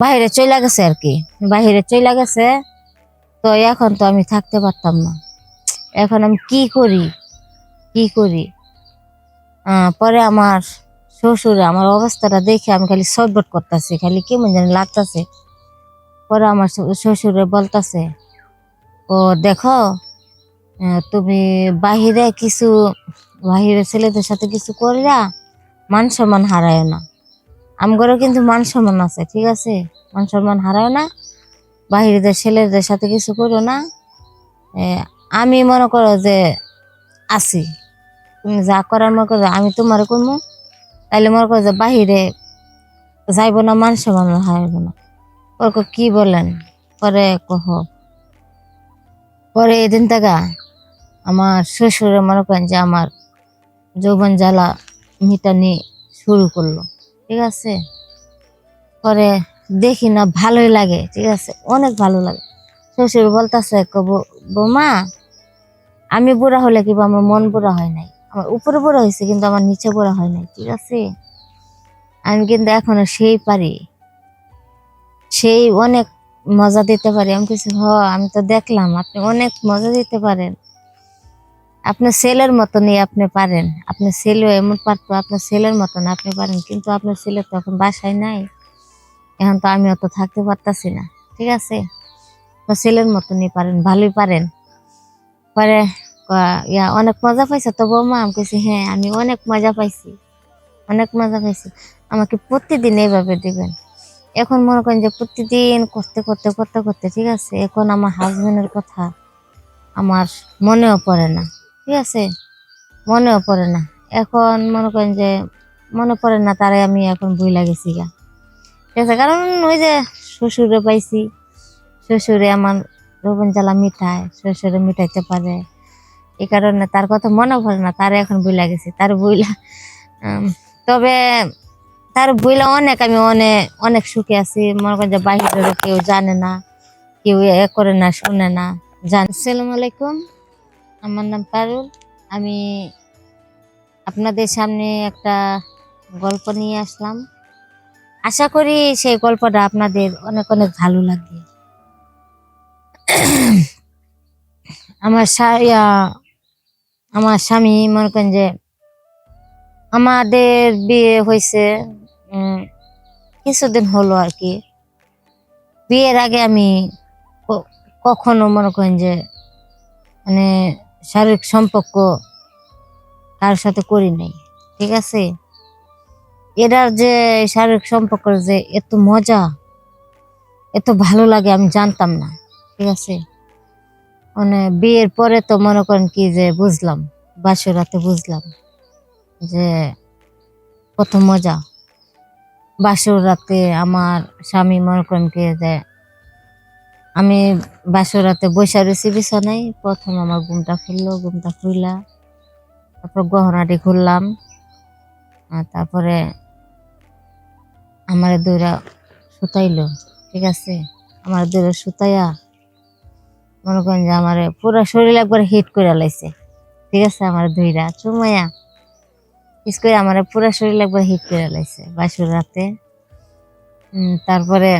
বাইরে চলে গেছে আর কি। বাইরে চলে গেছে, তো এখন তো আমি থাকতে পারতাম না। এখন আমি কি করি? কি করি? পরে আমার শ্বশুরে আমার অবস্থাটা দেখে আমি খালি সটবট করতেছি, খালি কেমন জানি লাগতেছে। পরে আমার শ্বশুরে বলতাছে, ও, দেখো তুমি বাহিরে কিছু বাহিরে ছেলেদের সাথে কিছু করিলা, মান সম্মান হারায় না। আমগরও কিন্তু মান সম্মান আছে ঠিক আছে? মান সম্মান হারায় না বাহিরেদের ছেলেদের সাথে কিছু করো না। আমি মনে করো যে আছি। তুমি যা করার মনে করো আমি তোমার করব তাইলে মনে করো যে বাহিরে যাইব না মান সম্মান হারাইব না। ওর কো, বলেন? পরে কহ। পরে এদিন থেকে আমার শ্বশুরে মনে করেন যে আমার যৌবন জ্বালা মিটানি শুরু করল। ঠিক আছে? পরে দেখি না, ভালোই লাগে, ঠিক আছে? অনেক ভালো লাগে। শ্বশুর বলতেছে বৌমা, আমি বুড়া হলে কিংবা আমার মন বুড়া হয় নাই। আমার উপরে বুড়া হয়েছে, কিন্তু আমার নিচে বুড়া হয় নাই, ঠিক আছে? আমি কিন্তু এখনও সেই পারি। সেই অনেক মজা দিতে পারি। আমি কিছু হ, আমি তো দেখলাম, আপনি অনেক মজা দিতে পারেন। আপনার ছেলের মতনই আপনি পারেন। আপনার ছেলেও এমন পারতো আপনার ছেলের মতন আপনি পারেন, কিন্তু আপনার ছেলে তো এখন বাসায় নাই। এখন তো আমি অত থাকতে পারতাছি না, ঠিক আছে? তো ছেলের মতনই পারেন, ভালোই পারেন। পরে ইয়া, অনেক মজা পাইছে তো বৌমা? আমি কেছি হ্যাঁ আমি অনেক মজা পাইছি, অনেক মজা পাইছি। আমাকে প্রতিদিন এইভাবে দিবেন। এখন মনে করেন যে প্রতিদিন করতে করতে করতে করতে, ঠিক আছে? এখন আমার হাজবেন্ডের কথা আমার মনেও পড়ে না। ঠিক আছে? মনেও পড়ে না। এখন মনে করেন যে মনে পড়ে না তারাই আমি এখন ভুলে গেছি গা। ঠিক আছে? কারণ ওই যে শ্বশুরে পাইছি, শ্বশুরে আমার রোবন জ্বালা মিঠায়, শ্বশুরে মিঠাইতে পারে। এই কারণে তার কথা মনে পড়ে না, তার এখন ভুলে গেছি, তার বইলা তবে তার বইলা অনেক, আমি অনেক অনেক সুখে আছি। মনে করেন যে বাহিরেরও কেউ জানে না, কেউ এ করে না, শুনে না। জান আসসালামু আলাইকুম। আমার নাম পারুল। আমি আপনাদের সামনে একটা গল্প নিয়ে আসলাম। আশা করি সেই গল্পটা আপনাদের অনেক অনেক ভালো লাগবে। আমার আমার স্বামী মনে করেন যে আমাদের বিয়ে হয়েছে কিছুদিন হলো আর কি। বিয়ের আগে আমি কখনো মনে করেন যে মানে শারীরিক সম্পর্ক কার সাথে করি নাই, ঠিক আছে? এটার যে শারীরিক সম্পর্কের যে এত মজা, এত ভালো লাগে আমি জানতাম না, ঠিক আছে? মানে বিয়ের পরে তো মনে করেন কি যে বুঝলাম, বাসর রাতে বুঝলাম যে কত মজা। বাসর রাতে আমার স্বামী মনে করেন কি যে আমি বাসর রাতে বৈশা রয়েছি, বিছানায়। প্রথম আমার ঘুমটা খুললো, ঘুমটা খুললা তারপর গহনাটি খুললাম তারপরে আমার দুইরা সুতাইলো ঠিক আছে? আমার দুইরা সুতাইয়া মনে করেন যে আমার পুরো শরীর একবার হিট করে লাইছে, ঠিক আছে? আমার দুইরা চুমাইয়া কিস করে আমার পুরো শরীর একবার হিট করে লাইছে বাসুর রাতে। তারপরে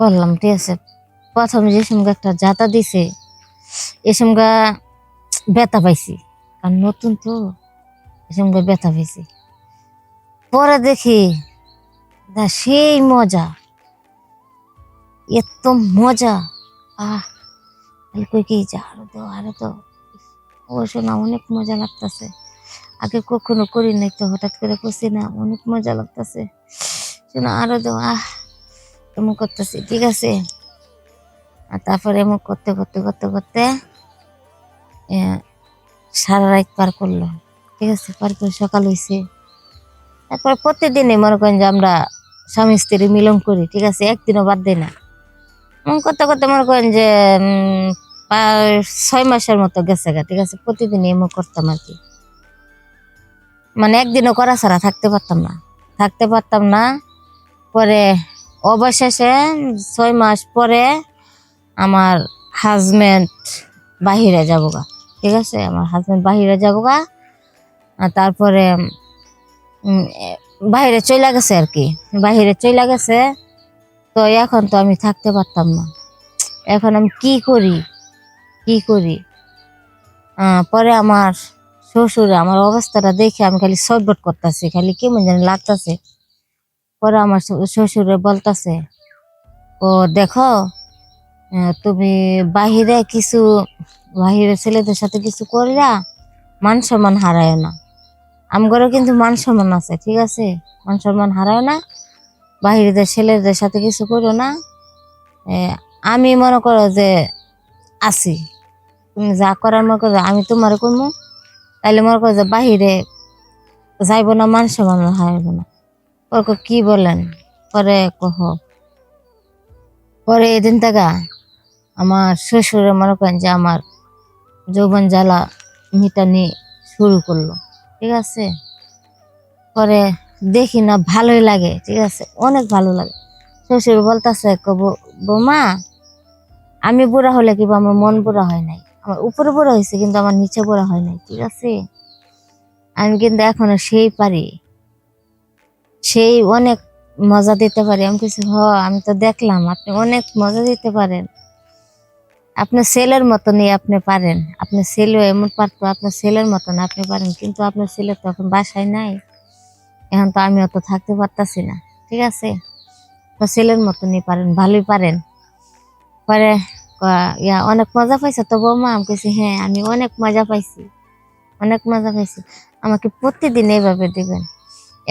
করলাম, ঠিক আছে। প্রথম যে সঙ্গে একটা জাতা দিছে, এ সঙ্গে ব্যথা পাইছি, কারণ নতুন তো, এ সঙ্গে ব্যথা পাইছি। পরে দেখি, না, সেই মজা, এত মজা, আহ কই কি যা আরও তো আরও তো অবশ্য না অনেক মজা লাগতেছে। আগে কখনো করি নাই তো, হঠাৎ করে করছি না, অনেক মজা লাগতেছে। শোনো আরও তো আহ, এমন করতেছি, ঠিক আছে? আর তারপরে এমন করতে করতে করতে করতে সারা রাত পার করল। ঠিক আছে, পার করে সকাল হয়েছে তারপর প্রতিদিনই মনে করেন যে আমরা স্বামী স্ত্রী মিলন করি, ঠিক আছে? একদিনও বাদ দেয় না। এমন করতে করতে মনে করেন যে ছয় মাসের মতো গেছে গা, ঠিক আছে? প্রতিদিনই এমন করতাম আর কি। মানে একদিনও করা ছাড়া থাকতে পারতাম না। থাকতে পারতাম না পরে অবশেষে ছয় মাস পরে আমার হাজবেন্ড বাহিরে যাব গা ঠিক আছে? আমার হাজবেন্ড বাহিরে যাব গা আর তারপরে বাহিরে চলে গেছে আর কি। বাহিরে চলে গেছে, তো এখন তো আমি থাকতে পারতাম না। এখন আমি কি করি? কি করি? পরে আমার শ্বশুর আমার অবস্থাটা দেখে আমি খালি সটবট করতেছি, খালি কেমন জানি লাগতেছে। পরে আমার শ্বশুর- বলতাছে, ও, দেখো তুমি বাহিরে কিছু, বাহিরে ছেলেদের সাথে কিছু করিয়া মান সম্মান হারায় না। আমগরও কিন্তু মান সম্মান আছে, ঠিক আছে? মান সম্মান হারায় না, বাহিরেদের ছেলেদের সাথে কিছু করো না। আমি মনে করো যে আছি। তুমি যা করার মনে করো, আমি তোমার করব তাইলে মনে করো যে বাহিরে যাইব না, মান সম্মান হারাইব না। কয়, কি বলেন? পরে কহ। পরে এদিন থেকে আমার শ্বশুরে মনে করেন যে আমার যৌবন জ্বালা মিটানি শুরু করল ঠিক আছে? পরে দেখি না ভালোই লাগে ঠিক আছে? অনেক ভালো লাগে। শ্বশুর বলতেছে বৌমা আমি বুড়া হলে কিংবা আমার মন বুড়া হয় নাই? আমার উপরে বুড়া হয়েছে কিন্তু আমার নিচে বুড়া হয় নাই ঠিক আছে? আমি কিন্তু এখনও সেই পারি। সেই অনেক মজা দিতে পারি। আমি কিছু হ, আমি তো দেখলাম, আপনি অনেক মজা দিতে পারেন। আপনার ছেলের মতনই আপনি পারেন। আপনার ছেলেও এমন পারতো, আপনার ছেলের মতন আপনি পারেন। কিন্তু আপনার ছেলে তো এখন বাসায় নাই। এখন তো আমি অত থাকতে পারতাছি না, ঠিক আছে? তো ছেলের মতনই পারেন, ভালোই পারেন। পরে ইয়া, অনেক মজা পাইছে তো বৌমা? আমি কেছি হ্যাঁ আমি অনেক মজা পাইছি। অনেক মজা পাইছি। আমাকে প্রতিদিন এইভাবে দিবেন।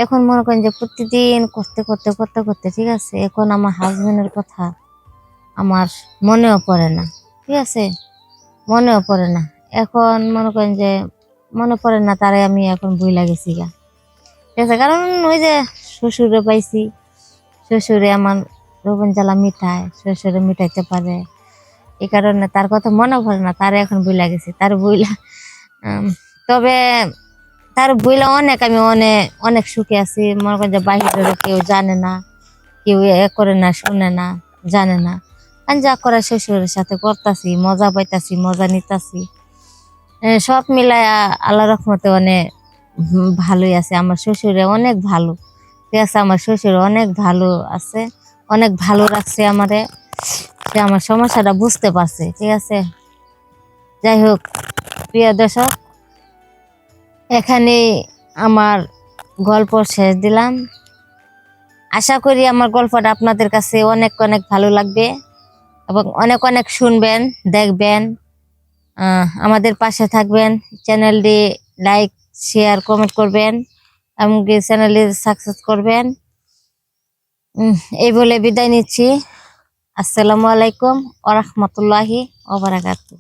এখন মনে করেন যে প্রতিদিন করতে করতে করতে করতে, ঠিক আছে? এখন আমার হাজবেন্ডের কথা আমার মনেও পড়ে না, ঠিক আছে? মনেও পড়ে না। এখন মনে করেন যে মনে পড়ে না, তারে আমি এখন ভুইলা গেছি গা। ঠিক আছে? কারণ ওই যে শ্বশুরে পাইছি, শ্বশুরে আমার রোবন জ্বালা মিঠায় শ্বশুরে মিটাইতে পারে। এই কারণে তার কথা মনে পড়ে না, তারে এখন বইলা গেছি, তার বইলা তবে তার বইলা অনেক আমি অনেক অনেক সুখে আছি। মনে করেন যে বাহিরের কেউ জানে না, কেউ এ করে না, শুনে না, জানে না। আমি যা করে শ্বশুরের সাথে করতাছি, মজা পাইতাছি, মজা নিতাছি। সব মিলায়া আল্লাহ রহমতে অনেক ভালোই আছে। আমার শ্বশুরে অনেক ভালো। ঠিক আছে, আমার শ্বশুর অনেক ভালো আছে, অনেক ভালো রাখছে আমারে। সে আমার সমস্যাটা বুঝতে পারছে, ঠিক আছে? যাই হোক, প্রিয় দর্শক এখানে আমার গল্প শেষ দিলাম। আশা করি আমার গল্পটা আপনাদের কাছে অনেক অনেক ভালো লাগবে এবং অনেক অনেক শুনবেন, দেখবেন। আমাদের পাশে থাকবেন, চ্যানেলটি লাইক, শেয়ার, কমেন্ট করবেন এমনকি চ্যানেলটি সাকসেস করবেন। এই বলে বিদায় নিচ্ছি। আসসালামু আলাইকুম ওরহমতুল্লাহি ওবরাকাতু